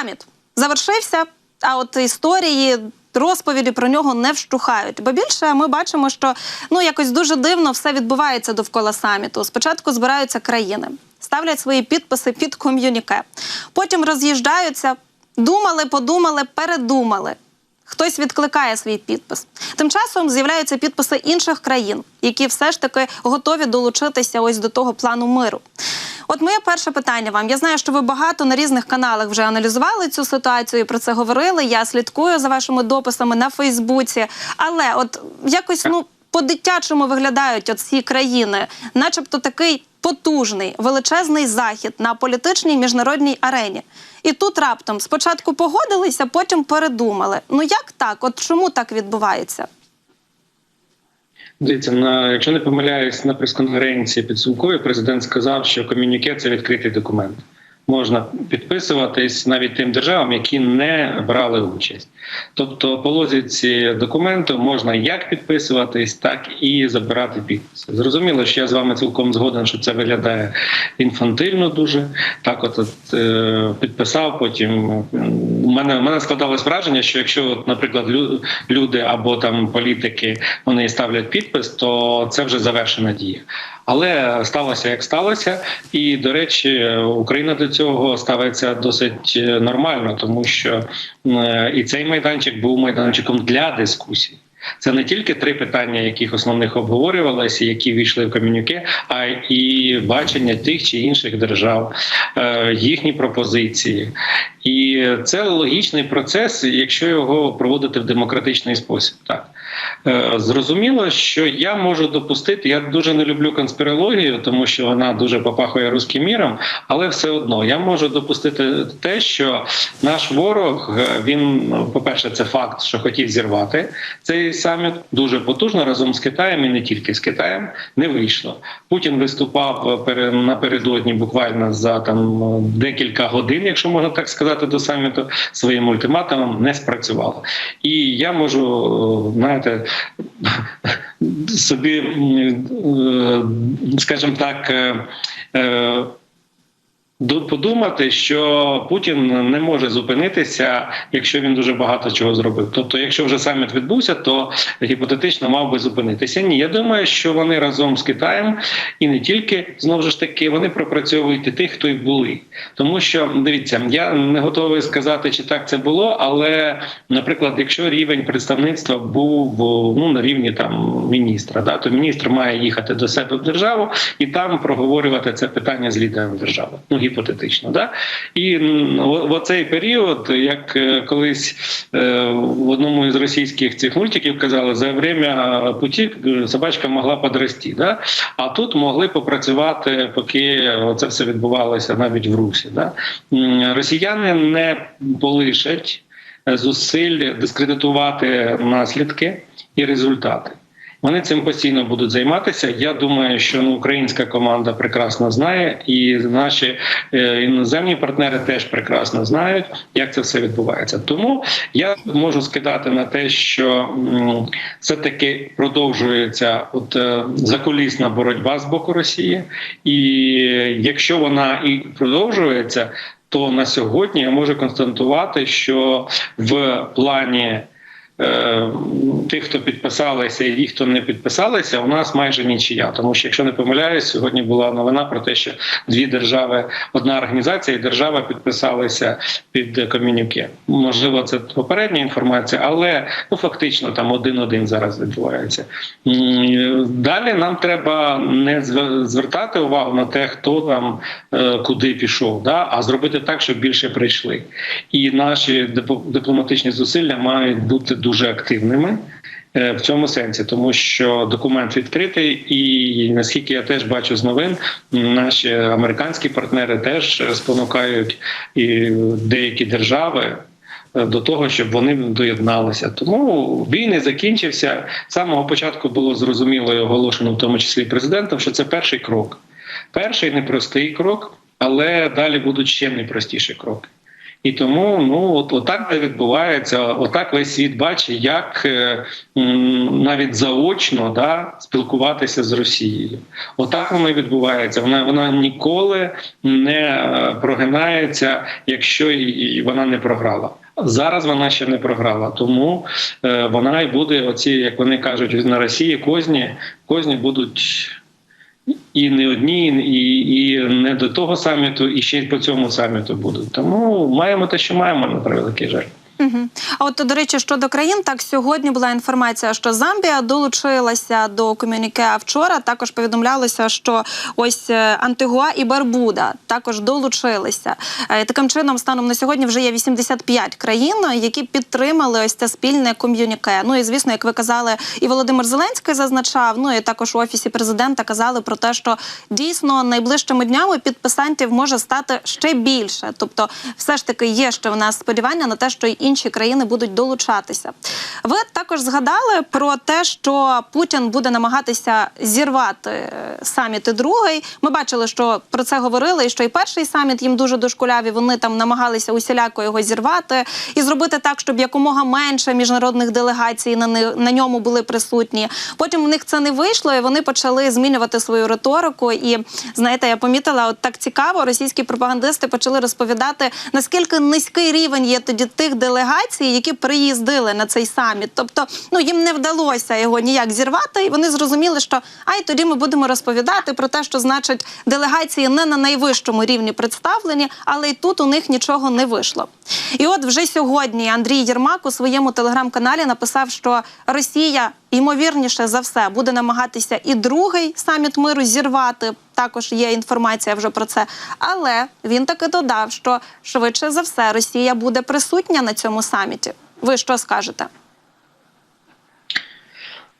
Саміт завершився, а от історії. Розповіді про нього не вщухають. Бо більше ми бачимо, що ну якось дуже дивно все відбувається довкола саміту. Спочатку збираються країни, ставлять свої підписи під ком'юніке, потім роз'їжджаються, думали, подумали, передумали. Хтось відкликає свій підпис. Тим часом з'являються підписи інших країн, які все ж таки готові долучитися ось до того плану миру. От моє перше питання вам. Я знаю, що ви багато на різних каналах вже аналізували цю ситуацію, і про це говорили. Я слідкую за вашими дописами на Фейсбуці. Але от якось ну по-дитячому виглядають от ці країни, начебто такий потужний, величезний захід на політичній міжнародній арені. І тут раптом спочатку погодилися, потім передумали. Ну як так? От чому так відбувається? Дивіться, на якщо не помиляюсь на прес-конференції підсумковій, президент сказав, що ком'юніке це відкритий документ. Можна підписуватись навіть тим державам, які не брали участь. Тобто, по лозіці документу можна як підписуватись, так і забирати підписи. Зрозуміло, що я з вами цілком згоден, що це виглядає інфантильно дуже. Так, от, от е, підписав. Потім у мене у мене складалось враження, що якщо, наприклад, люди або там політики вони ставлять підпис, то це вже завершена дія. Але сталося як сталося, і до речі, Україна до цього ставиться досить е, нормально, тому що е, і цей майданчик був майданчиком для дискусій. Це не тільки три питання, яких основних обговорювалися, які війшли в ком'юніке, а і бачення тих чи інших держав, е, їхні пропозиції. І це логічний процес, якщо його проводити в демократичний спосіб. Так Е, зрозуміло, що я можу допустити. Я дуже не люблю конспірологію, тому що вона дуже попахує руським міром, але все одно я можу допустити те, що наш ворог е, він, ну, по-перше, це факт, що хотів зірвати цей саміт дуже потужно разом з Китаєм і не тільки з Китаєм не вийшло. Путін виступав е, напередодні буквально за там декілька годин, якщо можна так сказати, до саміту своїм ультиматумом не спрацювало. І я можу, е, знаєте, собі, е, скажімо так, е, е, подумати, що Путін не може зупинитися, якщо він дуже багато чого зробив. Тобто, якщо вже саміт відбувся, то гіпотетично мав би зупинитися. Ні, я думаю, що вони разом з Китаєм і не тільки знову ж таки вони пропрацьовують і тих, хто й були. Тому що дивіться, я не готовий сказати, чи так це було, але, наприклад, якщо рівень представництва був ну на рівні там міністра, да, то міністр має їхати до себе в державу і там проговорювати це питання з лідером держави. Ну гіпотетично, да і в оцей період, як е, колись е, в одному із російських цих мультиків казали, за время путі е, собачка могла подрости, да? а тут могли попрацювати, поки це все відбувалося навіть в Русі. Да? Росіяни не полишать зусиль дискредитувати наслідки і результати. Вони цим постійно будуть займатися. Я думаю, що ну, українська команда прекрасно знає, і наші е, іноземні партнери теж прекрасно знають, як це все відбувається. Тому я можу скидати на те, що м, все-таки продовжується от е, закулісна боротьба з боку Росії, і якщо вона і продовжується, то на сьогодні я можу констатувати, що в плані тих, хто підписалися, і ті, хто не підписалися, у нас майже нічия. Тому що, якщо не помиляюсь, сьогодні була новина про те, що дві держави, одна організація і держава підписалися під ком'юніке. Можливо, це попередня інформація, але ну фактично там один-один зараз відбувається. Далі нам треба не звертати увагу на те, хто там е, куди пішов, да, а зробити так, щоб більше прийшли. І наші дипломатичні зусилля мають бути дуже активними. е, В цьому сенсі, тому що документ відкритий, і наскільки я теж бачу з новин, наші американські партнери теж спонукають і деякі держави е, до того, щоб вони доєдналися. Тому бій не закінчився. З самого початку було зрозуміло і оголошено, в тому числі президентом, що це перший крок. Перший непростий крок, але далі будуть ще непростіші кроки. І тому ну от отак це відбувається. Отак весь світ бачить, як е, навіть заочно да, спілкуватися з Росією. Отак воно і відбувається. Вона вона ніколи не е, прогинається, якщо і вона не програла. Зараз вона ще не програла, тому е, вона і буде оці, як вони кажуть, на Росії козні, козні будуть і не одні, і, і не до того саміту, і ще й по цьому саміту будуть. Тому маємо те, що маємо на превеликий жаль. А от до речі, щодо країн, так сьогодні була інформація, що Замбія долучилася до комюніке. А вчора також повідомлялося, що ось е, Антигуа і Барбуда також долучилися. Е, Таким чином, станом на сьогодні вже є 85 країн, які підтримали ось це спільне ком'юніке. Ну і звісно, як ви казали, і Володимир Зеленський зазначав. Ну і також у офісі президента казали про те, що дійсно найближчими днями підписантів може стати ще більше. Тобто, все ж таки є ще в нас сподівання на те, що й інші країни будуть долучатися. Ви також згадали про те, що Путін буде намагатися зірвати е, саміт і другий. Ми бачили, що про це говорили, і що і перший саміт їм дуже дошкуляв, і Вони там намагалися усіляко його зірвати і зробити так, щоб якомога менше міжнародних делегацій на ни- на ньому були присутні. Потім в них це не вийшло, і вони почали змінювати свою риторику. І знаєте, я помітила, от так цікаво, російські пропагандисти почали розповідати, наскільки низький рівень є тоді тих делегацій, які приїздили на цей саміт. Тобто, ну їм не вдалося його ніяк зірвати, і вони зрозуміли, що ай тоді ми будемо розповідати про те, що значить делегації не на найвищому рівні представлені, але й тут у них нічого не вийшло. І от вже сьогодні Андрій Єрмак у своєму телеграм-каналі написав, що Росія ймовірніше за все буде намагатися і другий саміт миру зірвати. Також є інформація вже про це. Але він таки додав, що швидше за все Росія буде присутня на цьому саміті. Ви що скажете?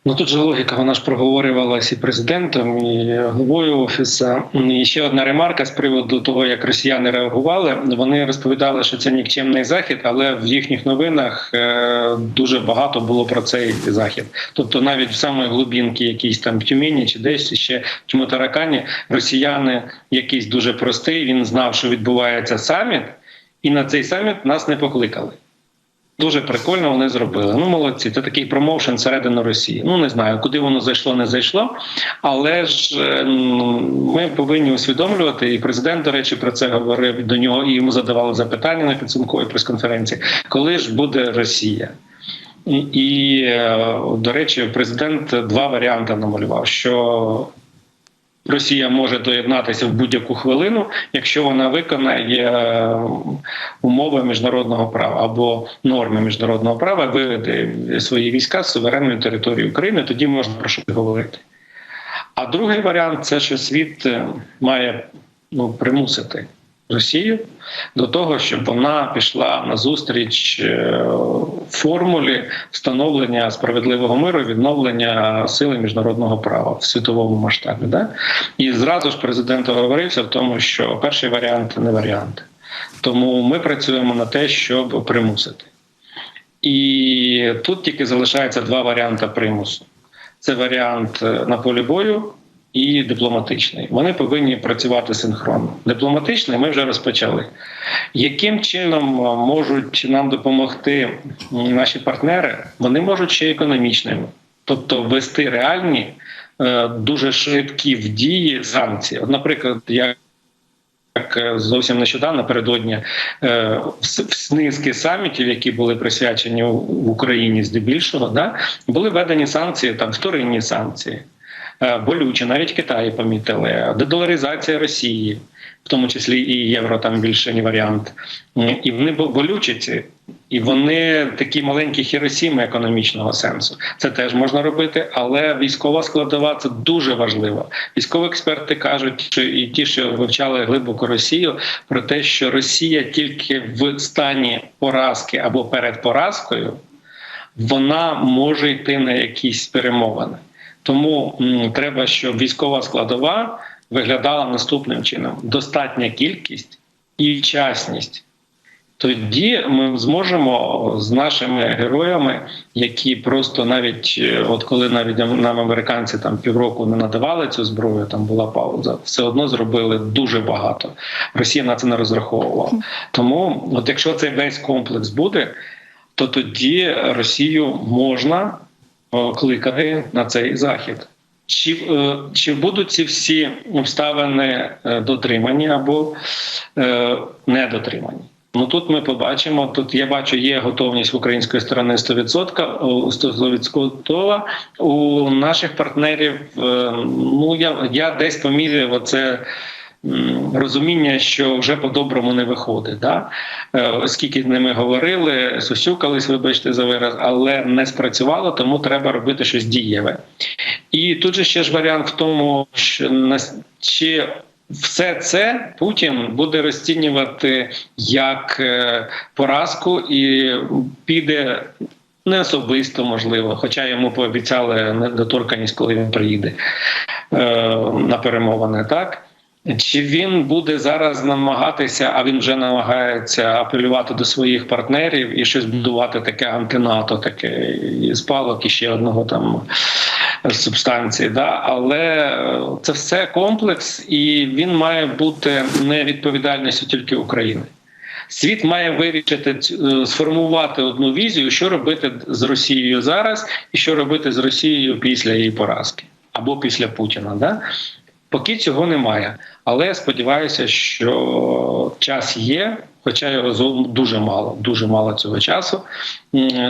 Ну тут же логіка, вона ж проговорювалася і президентом, і головою офісу. І ще одна ремарка з приводу того, як росіяни реагували. Вони розповідали, що це нікчемний захід, але в їхніх новинах е, дуже багато було про цей захід. Тобто, навіть в самої глибінки, якісь там в Тюмені чи десь ще в Тьмутаракані, росіяни якийсь дуже простий. Він знав, що відбувається саміт, і на цей саміт нас не покликали. Дуже прикольно вони зробили. Ну, молодці. Це такий промоушен середини Росії. Ну не знаю, куди воно зайшло, не зайшло. Але ж е, ми повинні усвідомлювати, і президент, до речі, про це говорив до нього, і йому задавали запитання на підсумковій прес-конференції, коли ж буде Росія. І, і е, до речі, президент два варіанти намалював: що Росія може доєднатися в будь-яку хвилину, якщо вона виконає е, умови міжнародного права або норми міжнародного права, виведе свої війська з суверенної території України, тоді можна про що говорити. А другий варіант це що світ е, має ну, примусити Росію до того, щоб вона пішла на зустріч е, формулі встановлення справедливого миру, відновлення сили міжнародного права в світовому масштабі. Да? І зразу ж президент оговорився в тому, що перший варіант не варіант. Тому ми працюємо на те, щоб примусити. І тут тільки залишається два варіанти примусу: це варіант е, на полі бою і дипломатичний. Вони повинні працювати синхронно. Дипломатичний ми вже розпочали. Яким чином е, можуть нам допомогти наші партнери? Вони можуть ще економічними, тобто ввести реальні, е, дуже швидкі в дії санкції. От, наприклад, я як е, зовсім нещодавно напередодні е, низки самітів, які були присвячені в Україні здебільшого, да були введені санкції, там вторинні санкції, е, болючі, навіть Китай помітили, дедоларизація Росії, в тому числі і євро, там більше не варіант. І вони бо- болючі ці, і вони такі маленькі хіросіми економічного сенсу. Це теж можна робити, але військова складова це дуже важливо. Військові експерти кажуть, що і ті, що вивчали глибоко Росію, про те, що Росія тільки в стані поразки або перед поразкою вона може йти на якісь перемовини. Тому м, треба, щоб військова складова виглядала наступним чином: достатня кількість і часність. Тоді ми зможемо з нашими героями, які просто навіть е, от коли навіть нам американці там півроку не надавали цю зброю, там була пауза, все одно зробили дуже багато. Росія на це не розраховувала. Тому, от якщо цей весь комплекс буде, то тоді Росію можна о, кликати на цей захід. Чи, е, чи будуть ці всі обставини е, дотримані або е, недотримані? Ну тут ми побачимо. Тут я бачу, є готовність української сторони 100%, о, 100%. У наших партнерів. е, Ну я, я десь поміряв оце розуміння, що вже по-доброму не виходить. Да? Е, Скільки з ними говорили, сусюкались, вибачте за вираз, але не спрацювало, тому треба робити щось дієве. І тут же ще ж варіант в тому, що нас- чи все це Путін буде розцінювати як е, поразку і піде. Не особисто можливо, хоча йому пообіцяли недоторканість, коли він приїде е, на перемовини, так чи він буде зараз намагатися, а він вже намагається апелювати до своїх партнерів і щось будувати таке антинато, таке і спалок і ще одного там субстанції. Да? Але е, це все комплекс, і він має бути не відповідальністю тільки України. Світ має вирішити е, сформувати одну візію, що робити з Росією зараз, і що робити з Росією після її поразки або після Путіна. Да? Поки цього немає. Але сподіваюся, що час є, хоча його дуже мало, дуже мало цього часу,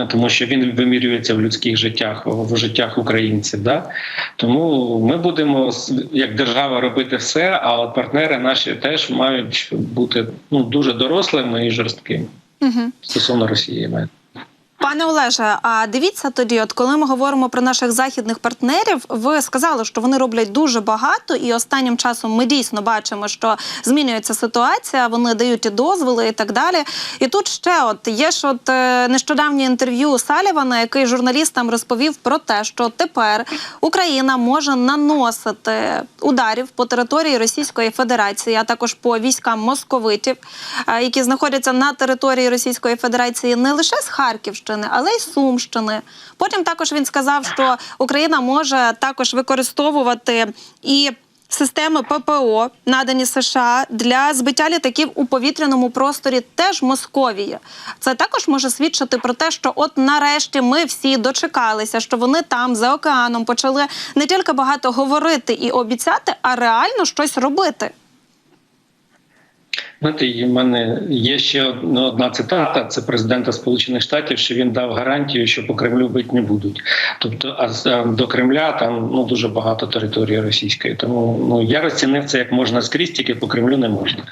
тому що він вимірюється в людських життях, в життях українців. Да? Тому ми будемо як держава робити все, а от партнери наші теж мають бути ну, дуже дорослими і жорсткими Угу. стосовно Росії. маю. Пане Олеже, а дивіться тоді, от коли ми говоримо про наших західних партнерів, ви сказали, що вони роблять дуже багато, і останнім часом ми дійсно бачимо, що змінюється ситуація, вони дають і дозволи і так далі. І тут ще от є ж от е, нещодавнє інтерв'ю Салівана, який журналістам розповів про те, що тепер Україна може наносити ударів по території Російської Федерації, а також по військам московитів, е, які знаходяться на території Російської Федерації не лише з Харківщини, але й Сумщини. Потім також він сказав, що Україна може також використовувати і. Системи ППО, надані США для збиття літаків у повітряному просторі, теж Московії. Це також може свідчити про те, що от нарешті ми всі дочекалися, що вони там за океаном почали не тільки багато говорити і обіцяти, а реально щось робити. Знаєте, в мене є ще одна одна цитата. Це президента Сполучених Штатів, що він дав гарантію, що по Кремлю бити не будуть. Тобто, а з- до Кремля там ну дуже багато території російської. Тому ну я розцінив це як можна скрізь, тільки по Кремлю не можна.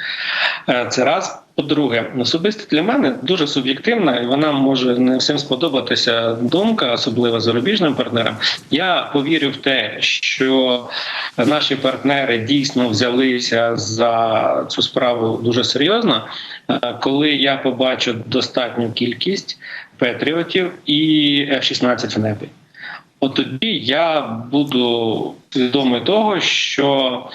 Е, Це раз. По-друге, особисто для мене дуже суб'єктивна, і вона може не всім сподобатися думка, особливо зарубіжним партнерам. Я повірю в те, що наші партнери дійсно взялися за цю справу дуже серйозно. Е, Коли я побачу достатню кількість патріотів і F-16 в небі. От тоді я буду свідомий того, що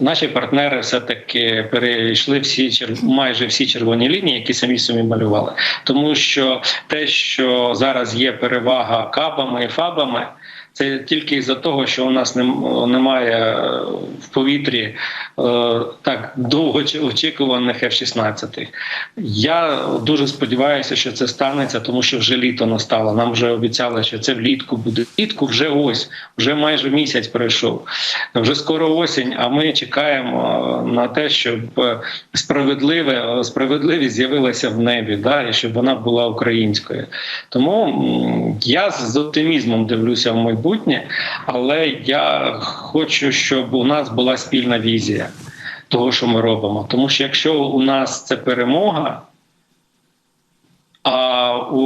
наші партнери все таки перейшли всі майже всі червоні лінії, які самі собі малювали. Тому що те, що зараз є перевага кабами і фабами. Це тільки із-за того, що у нас немає е, в повітрі е, так довго очікуваних F-16. Я дуже сподіваюся, що це станеться, тому що вже літо настало. Нам вже обіцяли, що це влітку буде. Влітку вже ось, вже майже місяць пройшов. Вже скоро осінь, а ми чекаємо на те, щоб е, справедливе е, справедливість з'явилася в небі, да, і щоб вона була українською. Тому я з оптимізмом дивлюся в майбутнє, але я хочу, щоб у нас була спільна візія того, що ми робимо. Тому що якщо у нас це перемога. А у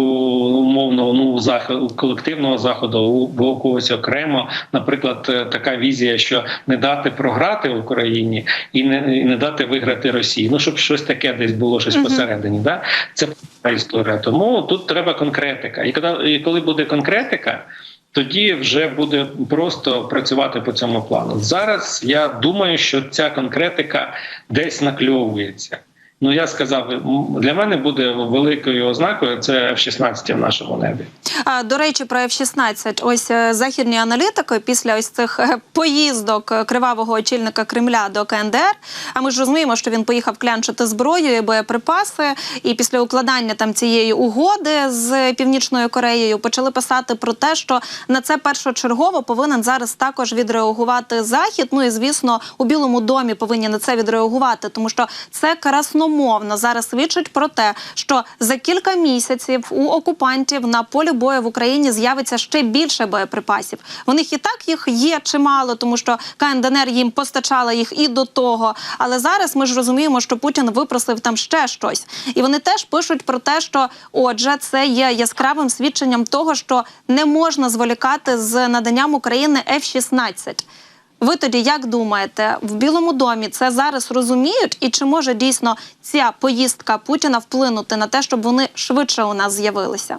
умовного ну заходу колективного заходу у когось окремо, наприклад, е, така візія, що не дати програти Україні і не і не дати виграти Росії. Ну щоб щось таке десь було щось Мгм. посередині. Да? Це історія. Тому тут треба конкретика. І коли, і коли буде конкретика. Тоді вже буде просто працювати по цьому плану. Зараз я думаю, що ця конкретика десь накльовується. Ну я сказав, для мене буде великою ознакою це F-16 в нашому небі. А, До речі, про F-16. Ось е, західні аналітики після ось цих е, поїздок е, кривавого очільника Кремля до КНДР. А ми ж розуміємо, що він поїхав клянчити зброю і боєприпаси. І після укладання там цієї угоди з Північною Кореєю почали писати про те, що на це першочергово повинен зараз також відреагувати захід. Ну і звісно, у Білому домі повинні на це відреагувати, тому що це красномовно зараз свідчить про те, що за кілька місяців у окупантів на полі бою в Україні з'явиться ще більше боєприпасів. В них і так їх є чимало, тому що КНДР їм постачала їх і до того. Але зараз ми ж розуміємо, що Путін випросив там ще щось, і вони теж пишуть про те, що отже, це є яскравим свідченням того, що не можна зволікати з наданням України F-16. Ви тоді як думаєте, в Білому домі це зараз розуміють, і чи може дійсно ця поїздка Путіна вплинути на те, щоб вони швидше у нас з'явилися?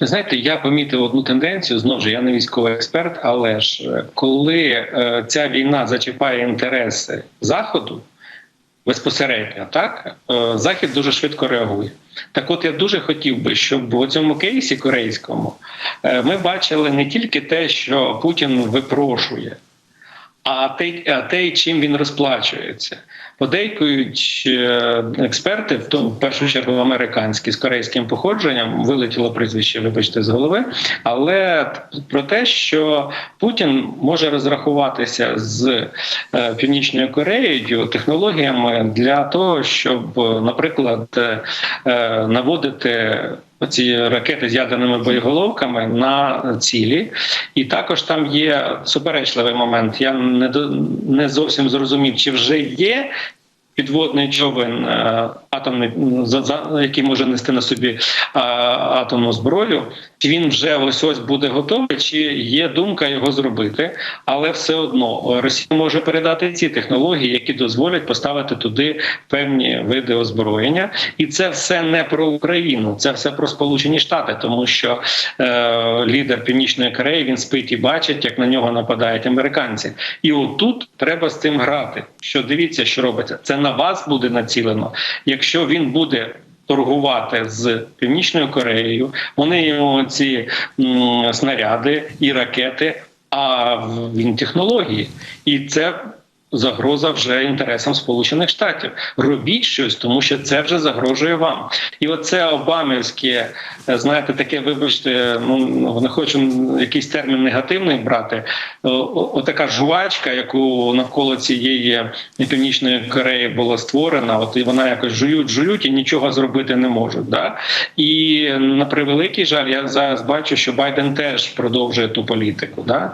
Ви знаєте, я помітив одну тенденцію. Знову ж я не військовий експерт, але ж е, коли е, ця війна зачіпає інтереси заходу безпосередньо, так е, захід дуже швидко реагує. Так, от я дуже хотів би, щоб у цьому кейсі корейському е, ми бачили не тільки те, що Путін випрошує, а те, а те, чим він розплачується. Подейкують е, експерти, в тому в першу чергу американські з корейським походженням, вилетіло прізвище, вибачте, з голови. Але про те, що Путін може розрахуватися з е, Північною Кореєю технологіями для того, щоб, е, наприклад, наводити. Оці ракети з ядерними боєголовками на цілі, і також там є суперечливий момент. Я не не зовсім зрозумів, чи вже є підводний човен е, атомний, за, який може нести на собі е, атомну зброю. Він вже ось ось буде готовий, чи є думка його зробити, але все одно Росія може передати ці технології, які дозволять поставити туди певні види озброєння, і це все не про Україну, це все про Сполучені Штати, тому що е, лідер Північної Кореї він спить і бачить, як на нього нападають американці. І отут треба з цим грати. Що дивіться, що робиться, це на вас буде націлено. Якщо він буде торгувати з Північною Кореєю. Вони йому ці м, снаряди і ракети, а він технології, і це. Загроза вже інтересам Сполучених Штатів. Робіть щось, тому що це вже загрожує вам. І оце Обамівське, е, знаєте, таке, вибачте, ну не хочу якийсь термін негативний брати. О- Отака жувачка, яку навколо цієї північної Кореї була створена, от і вона якось жують, жують і нічого зробити не можуть. Да? І на превеликий жаль, я зараз бачу, що Байден теж продовжує ту політику. Да?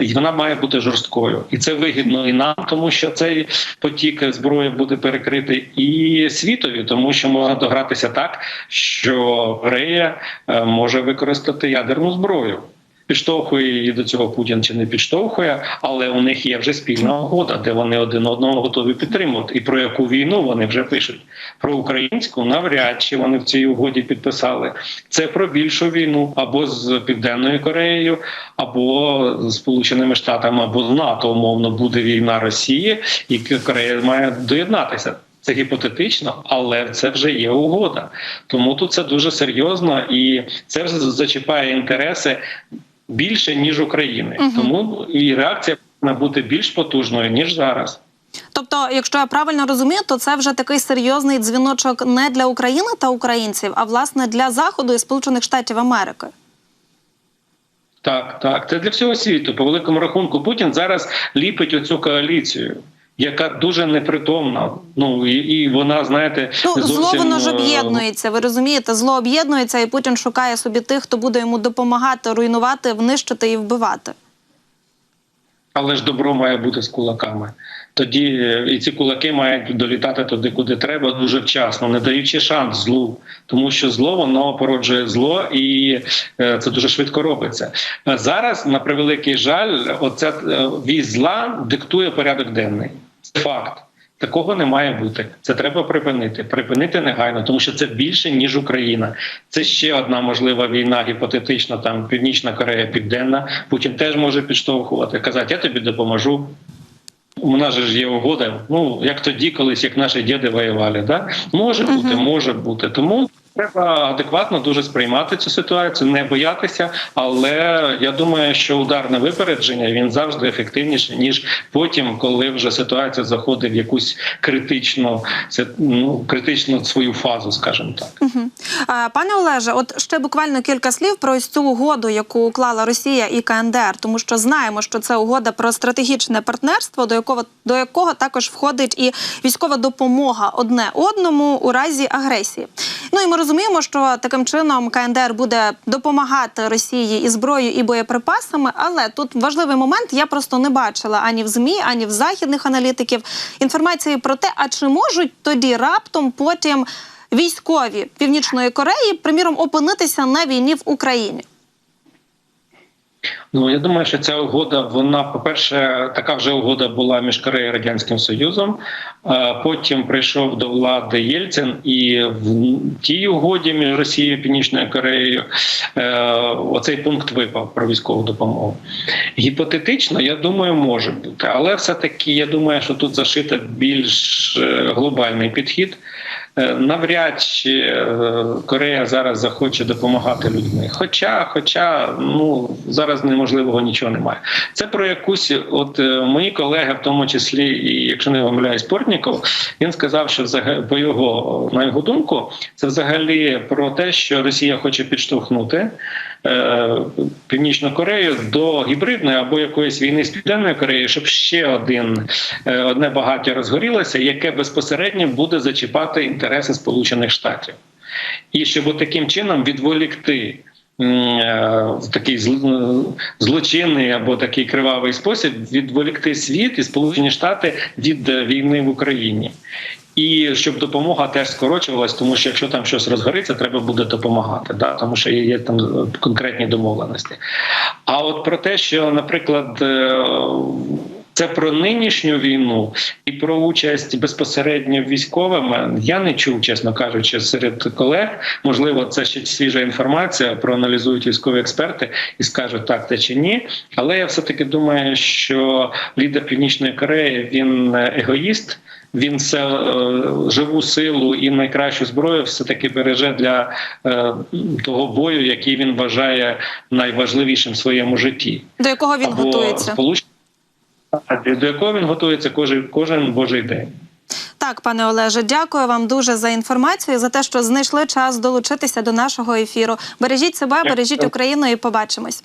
І вона має бути жорсткою, і це вигідно і нам, тому що цей потік зброї буде перекритий, і світові, тому що можна догратися так, що Корея е, може використати ядерну зброю. Підштовхує її до цього Путін чи не підштовхує, але у них є вже спільна угода, де вони один одного готові підтримувати. І про яку війну вони вже пишуть. Про українську навряд чи вони в цій угоді підписали. Це про більшу війну або з Південною Кореєю, або з Сполученими Штатами, або з НАТО, умовно, буде війна Росії, і Корея має доєднатися. Це гіпотетично, але це вже є угода. Тому тут це дуже серйозно і це вже зачіпає інтереси більше ніж України. угу. Тому і реакція повинна бути більш потужною ніж зараз. Тобто, якщо я правильно розумію, то це вже такий серйозний дзвіночок не для України та українців, а власне для Заходу і Сполучених Штатів Америки. Так, так, це для всього світу. По великому рахунку, Путін зараз ліпить оцю коаліцію. Яка дуже непритомна, ну і, і вона, знаєте, Ну не зло воно ж е, об'єднується. Ви розумієте, зло об'єднується, і Путін шукає собі тих, хто буде йому допомагати, руйнувати, внищити і вбивати. Але ж добро має бути з кулаками. Тоді е, і ці кулаки мають долітати туди, куди треба, дуже вчасно, не даючи шанс злу, тому що зло воно породжує зло, і е, це дуже швидко робиться. Зараз, на превеликий жаль, оця вісь зла диктує порядок денний. Факт. Такого не має бути. Це треба припинити. Припинити негайно, тому що це більше ніж Україна. Це ще одна можлива війна, гіпотетична там Північна Корея, Південна. Путін теж може підштовхувати, казати, я тобі допоможу. У нас же ж є угода. Ну як тоді, колись як наші діди воювали. Да? Може бути, може бути. Тому треба адекватно дуже сприймати цю ситуацію, не боятися. Але я думаю, що удар на випередження він завжди ефективніший ніж потім, коли вже ситуація заходить в якусь критичну, ну критичну свою фазу, скажімо так. А, Пане Олеже, от ще буквально кілька слів про ось цю угоду, яку уклала Росія і КНДР, тому що знаємо, що це угода про стратегічне партнерство, до якого до якого також входить і військова допомога одне одному у разі агресії. Ну і ми розуміємо, що таким чином КНДР буде допомагати Росії і зброєю, і боєприпасами. Але тут важливий момент. Я просто не бачила ані в змі, ані в західних аналітиків інформації про те, а чи можуть тоді раптом потім військові Північної Кореї, приміром, опинитися на війні в Україні. Ну я думаю, що ця угода, вона, по-перше, така вже угода була між Кореєю і Радянським Союзом. Е, Потім прийшов до влади Єльцин, і в тій угоді між Росією і Північною Кореєю е, оцей пункт випав про військову допомогу. Гіпотетично, я думаю, може бути, але все-таки я думаю, що тут зашито більш е, глобальний підхід. Е, Навряд чи е, Корея зараз захоче допомагати людьми. Хоча, хоча ну зараз неможливого нічого немає. Це про якусь, от е, мої колеги, в тому числі, і якщо не помиляюсь, Портніков, він сказав, що по його на його думку, це взагалі про те, що Росія хоче підштовхнути. Е, Північну Корею до гібридної або якоїсь війни з Південною Кореєю, щоб ще один е, одне багаття розгорілося, яке безпосередньо буде зачіпати інтереси Сполучених Штатів, і щоб таким чином відволікти. е, В такий злочинний або такий кривавий спосіб відволікти світ і Сполучені Штати від війни в Україні, і щоб допомога теж скорочувалась, тому що якщо там щось розгориться, треба буде допомагати, да? тому що є, там е, конкретні домовленості. А от про те, що, наприклад, е, це про нинішню війну і про участь безпосередньо військовими. Я не чув, чесно кажучи, серед колег. Можливо, це ще свіжа інформація. Проаналізують військові експерти і скажуть так це чи ні. Але я все таки думаю, що лідер Північної Кореї він е, егоїст. Він все е, живу силу і найкращу зброю все таки береже для е, того бою, який він вважає найважливішим в своєму житті До якого він або готується? сполучення до якого він готується кожен кожен божий день. Так, пане Олеже, дякую вам дуже за інформацію, за те, що знайшли час долучитися до нашого ефіру. Бережіть себе, бережіть Україну і побачимось.